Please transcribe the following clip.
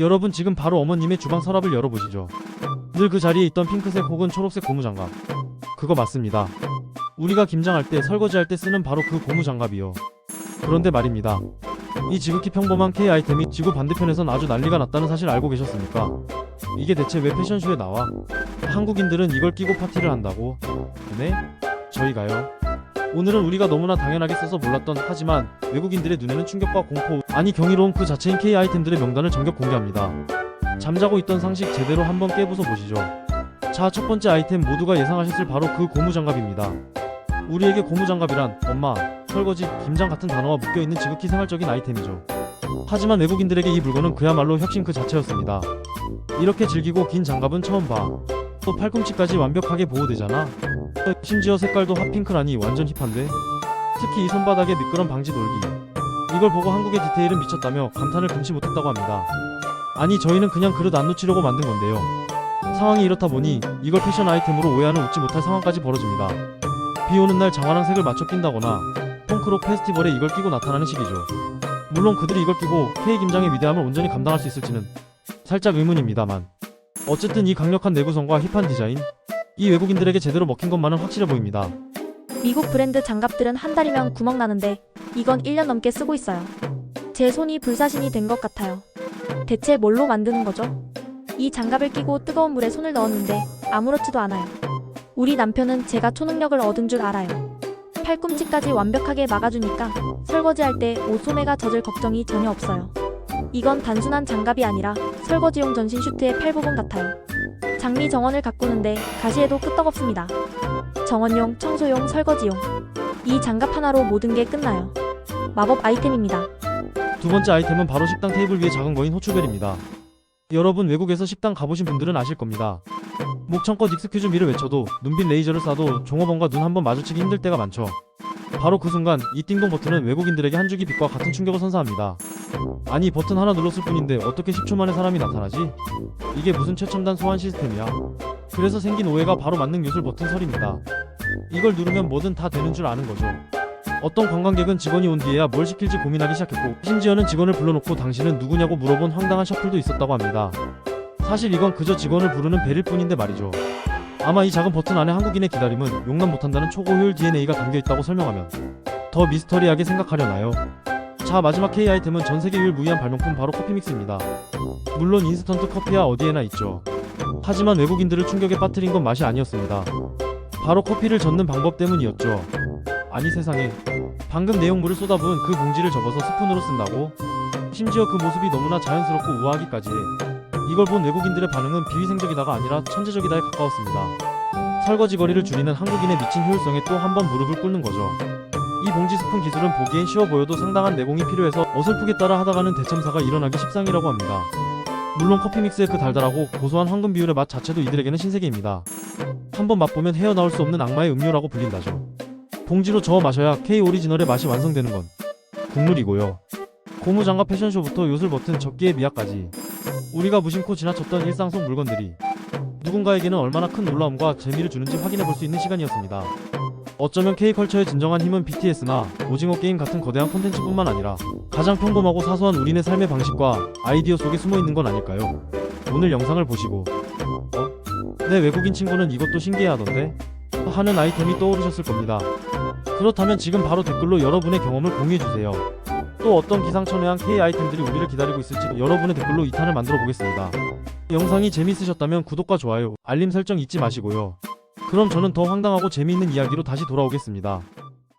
여러분 지금 바로 어머님의 주방 서랍을 열어보시죠. 늘 그 자리에 있던 핑크색 혹은 초록색 고무장갑. 그거 맞습니다. 우리가 김장할 때 설거지할 때 쓰는 바로 그 고무장갑이요. 그런데 말입니다. 이 지극히 평범한 K 아이템이 지구 반대편에선 아주 난리가 났다는 사실 알고 계셨습니까? 이게 대체 왜 패션쇼에 나와? 한국인들은 이걸 끼고 파티를 한다고? 네? 저희가요? 오늘은 우리가 너무나 당연하게 써서 몰랐던 하지만 외국인들의 눈에는 충격과 공포 아니 경이로운 그 자체인 K 아이템들의 명단을 전격 공개합니다. 잠자고 있던 상식 제대로 한번 깨부숴 보시죠. 자, 첫 번째 아이템 모두가 예상하셨을 바로 그 고무장갑입니다. 우리에게 고무장갑이란 엄마, 설거지, 김장 같은 단어와 묶여있는 지극히 생활적인 아이템이죠. 하지만 외국인들에게 이 물건은 그야말로 혁신 그 자체였습니다. 이렇게 질기고 긴 장갑은 처음 봐. 또 팔꿈치까지 완벽하게 보호되잖아. 심지어 색깔도 핫핑크라니 완전 힙한데? 특히 이 손바닥의 미끄럼 방지 돌기. 이걸 보고 한국의 디테일은 미쳤다며 감탄을 금치 못했다고 합니다. 아니 저희는 그냥 그릇 안 놓치려고 만든 건데요. 상황이 이렇다 보니 이걸 패션 아이템으로 오해하는 웃지 못할 상황까지 벌어집니다. 비 오는 날 장화랑 색을 맞춰 낀다거나 펑크록 페스티벌에 이걸 끼고 나타나는 식이죠. 물론 그들이 이걸 끼고 K 김장의 위대함을 온전히 감당할 수 있을지는 살짝 의문입니다만 어쨌든 이 강력한 내구성과 힙한 디자인 이 외국인들에게 제대로 먹힌 것만은 확실해 보입니다. 미국 브랜드 장갑들은 한 달이면 구멍 나는데 이건 1년 넘게 쓰고 있어요. 제 손이 불사신이 된 것 같아요. 대체 뭘로 만드는 거죠? 이 장갑을 끼고 뜨거운 물에 손을 넣었는데 아무렇지도 않아요. 우리 남편은 제가 초능력을 얻은 줄 알아요. 팔꿈치까지 완벽하게 막아주니까 설거지할 때 옷 소매가 젖을 걱정이 전혀 없어요. 이건 단순한 장갑이 아니라 설거지용 전신 슈트의 팔 부분 같아요. 장미 정원을 가꾸는데 가시에도 끄떡없습니다. 정원용, 청소용, 설거지용. 이 장갑 하나로 모든 게 끝나요. 마법 아이템입니다. 두 번째 아이템은 바로 식당 테이블 위에 작은 거인 호추벨입니다. 여러분 외국에서 식당 가보신 분들은 아실 겁니다. 목청껏 익스큐즈 미를 외쳐도 눈빛 레이저를 쏴도 종업원과 눈 한번 마주치기 힘들 때가 많죠. 바로 그 순간 이 띵동 버튼은 외국인들에게 한 줄기 빛과 같은 충격을 선사합니다. 아니 버튼 하나 눌렀을 뿐인데 어떻게 10초 만에 사람이 나타나지? 이게 무슨 최첨단 소환 시스템이야? 그래서 생긴 오해가 바로 만능 요술 버튼 설입니다. 이걸 누르면 뭐든 다 되는 줄 아는 거죠. 어떤 관광객은 직원이 온 뒤에야 뭘 시킬지 고민하기 시작했고 심지어는 직원을 불러놓고 당신은 누구냐고 물어본 황당한 셔플도 있었다고 합니다. 사실 이건 그저 직원을 부르는 벨일 뿐인데 말이죠. 아마 이 작은 버튼 안에 한국인의 기다림은 용납 못한다는 초고효율 DNA가 담겨있다고 설명하면 더 미스터리하게 생각하려나요? 자 마지막 K 아이템은 전 세계 유일무이한 발명품 바로 커피 믹스입니다. 물론 인스턴트 커피야 어디에나 있죠. 하지만 외국인들을 충격에 빠뜨린 건 맛이 아니었습니다. 바로 커피를 젓는 방법 때문이었죠. 아니 세상에 방금 내용물을 쏟아부은 그 봉지를 접어서 스푼으로 쓴다고? 심지어 그 모습이 너무나 자연스럽고 우아하기까지 해. 이걸 본 외국인들의 반응은 비위생적이다가 아니라 천재적이다에 가까웠습니다. 설거지 거리를 줄이는 한국인의 미친 효율성에 또 한 번 무릎을 꿇는 거죠. 이 봉지 스푼 기술은 보기엔 쉬워 보여도 상당한 내공이 필요해서 어설프게 따라 하다가는 대참사가 일어나기 십상이라고 합니다. 물론 커피 믹스의 그 달달하고 고소한 황금 비율의 맛 자체도 이들에게는 신세계입니다. 한번 맛보면 헤어나올 수 없는 악마의 음료라고 불린다죠. 봉지로 저어 마셔야 K 오리지널의 맛이 완성되는 건 국물이고요. 고무장갑 패션쇼부터 요술 버튼 접기의 미학까지 우리가 무심코 지나쳤던 일상 속 물건들이 누군가에게는 얼마나 큰 놀라움과 재미를 주는지 확인해 볼 수 있는 시간이었습니다. 어쩌면 K컬처의 진정한 힘은 BTS나 오징어 게임 같은 거대한 콘텐츠뿐만 아니라 가장 평범하고 사소한 우리네 삶의 방식과 아이디어 속에 숨어 있는 건 아닐까요? 오늘 영상을 보시고 어? 내 외국인 친구는 이것도 신기해하던데? 하는 아이템이 떠오르셨을 겁니다. 그렇다면 지금 바로 댓글로 여러분의 경험을 공유해주세요. 또 어떤 기상천외한 K 아이템들이 우리를 기다리고 있을지 여러분의 댓글로 2탄을 만들어 보겠습니다. 영상이 재밌으셨다면 구독과 좋아요, 알림 설정 잊지 마시고요. 그럼 저는 더 황당하고 재미있는 이야기로 다시 돌아오겠습니다.